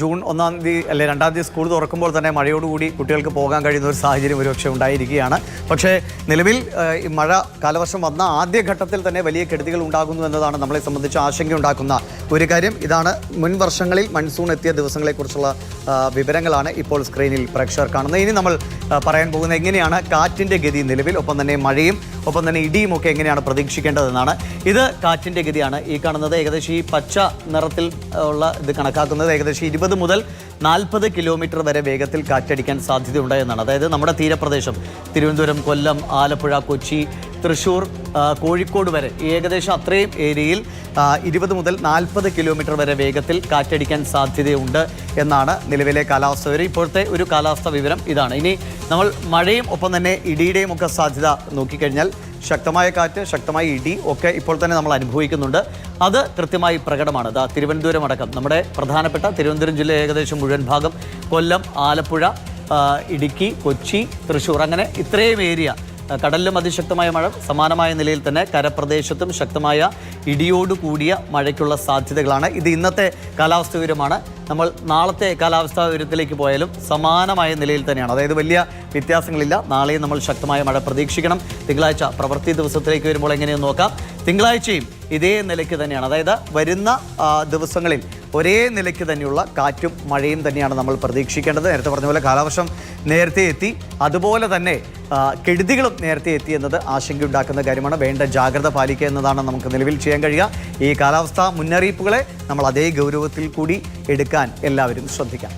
June ഒന്നാം തീയതി അല്ലെ രണ്ടാം തീയതി സ്കൂൾ തുറക്കുമ്പോൾ തന്നെ മഴയോടുകൂടി കുട്ടികൾക്ക് പോകാൻ കഴിയുന്ന ഒരു സാഹചര്യം ഒരുപക്ഷെ ഉണ്ടായിരിക്കുകയാണ്. പക്ഷേ നിലവിൽ മഴ കാലവർഷം വന്ന ആദ്യഘട്ടത്തിൽ തന്നെ വലിയ കെടുതികൾ ഉണ്ടാകുന്നു എന്നതാണ് നമ്മളെ സംബന്ധിച്ച് ആശങ്കയുണ്ടാക്കുന്ന ഒരു കാര്യം. ഇതാണ് മുൻ വർഷങ്ങളിൽ മൺസൂൺ എത്തിയ ദിവസങ്ങളെക്കുറിച്ചുള്ള വിവരങ്ങളാണ് ഇപ്പോൾ സ്ക്രീനിൽ പ്രേക്ഷകർ കാണുന്നത്. ഇനി നമ്മൾ പറയാൻ പോകുന്നത് എങ്ങനെയാണ് കാറ്റിന്റെ ഗതി നിലവിൽ ഒപ്പം തന്നെ മഴയും ഒപ്പം തന്നെ ഇടിയും ഒക്കെ എങ്ങനെയാണ് പ്രതീക്ഷിക്കേണ്ടതെന്നാണ്. ഇത് കാറ്റിന്റെ ഗതിയാണ് ഈ കാണുന്നത്. ഏകദേശം ഈ പച്ച നിറത്തിൽ ഉള്ള ഇത് കണക്കാക്കുന്നത്. ഏകദേശം ഇരുപത് മുതൽ നാൽപ്പത് കിലോമീറ്റർ വരെ വേഗത്തിൽ കാറ്റടിക്കാൻ സാധ്യതയുണ്ട് എന്നാണ്. അതായത് നമ്മുടെ തീരപ്രദേശം തിരുവനന്തപുരം കൊല്ലം ആലപ്പുഴ കൊച്ചി തൃശ്ശൂർ കോഴിക്കോട് വരെ ഏകദേശം അത്രയും ഏരിയയിൽ ഇരുപത് മുതൽ നാൽപ്പത് കിലോമീറ്റർ വരെ വേഗത്തിൽ കാറ്റടിക്കാൻ സാധ്യതയുണ്ട് എന്നാണ് നിലവിലെ കാലാവസ്ഥ വിവരം. ഇപ്പോഴത്തെ ഒരു കാലാവസ്ഥ വിവരം ഇതാണ്. ഇനി നമ്മൾ മഴയും ഒപ്പം തന്നെ ഇടിയുടെയും ഒക്കെ സാധ്യത നോക്കിക്കഴിഞ്ഞാൽ ശക്തമായ കാറ്റ് ശക്തമായ ഇടി ഒക്കെ ഇപ്പോൾ തന്നെ നമ്മൾ അനുഭവിക്കുന്നുണ്ട്. അത് കൃത്യമായി പ്രകടമാണ്. അതാ തിരുവനന്തപുരം അടക്കം നമ്മുടെ പ്രധാനപ്പെട്ട തിരുവനന്തപുരം ജില്ല ഏകദേശം മുഴുവൻ ഭാഗം കൊല്ലം ആലപ്പുഴ ഇടുക്കി കൊച്ചി തൃശ്ശൂർ അങ്ങനെ ഇത്രയും ഏരിയ കടലിലും അതിശക്തമായ മഴ സമാനമായ നിലയിൽ തന്നെ കരപ്രദേശത്തും ശക്തമായ ഇടിയോട് കൂടിയ മഴയ്ക്കുള്ള സാധ്യതകളാണ്. ഇത് ഇന്നത്തെ കാലാവസ്ഥ വിവരമാണ്. നമ്മൾ നാളത്തെ കാലാവസ്ഥാ വിവരത്തിലേക്ക് പോയാലും സമാനമായ നിലയിൽ തന്നെയാണ്. അതായത് വലിയ വ്യത്യാസങ്ങളില്ല. നാളെയും നമ്മൾ ശക്തമായ മഴ പ്രതീക്ഷിക്കണം. തിങ്കളാഴ്ച പ്രവൃത്തി ദിവസത്തിലേക്ക് വരുമ്പോൾ എങ്ങനെയെന്ന് നോക്കാം. തിങ്കളാഴ്ചയും ഇതേ നിലയ്ക്ക് തന്നെയാണ്. അതായത് വരുന്ന ദിവസങ്ങളിൽ ഒരേ നിലയ്ക്ക് തന്നെയുള്ള കാറ്റും മഴയും തന്നെയാണ് നമ്മൾ പ്രതീക്ഷിക്കേണ്ടത്. നേരത്തെ പറഞ്ഞ പോലെ കാലവർഷം നേരത്തെ എത്തി. അതുപോലെ തന്നെ കെടുതികളും നേരത്തെ എത്തി എന്നത് ആശങ്കയുണ്ടാക്കുന്ന കാര്യമാണ്. വേണ്ട ജാഗ്രത പാലിക്കുക എന്നതാണ് നമുക്ക് നിലവിൽ ചെയ്യാൻ കഴിയുക. ഈ കാലാവസ്ഥാ മുന്നറിയിപ്പുകളെ നമ്മൾ അതേ ഗൗരവത്തിൽ കൂടി എടുക്കാൻ എല്ലാവരും ശ്രദ്ധിക്കാം.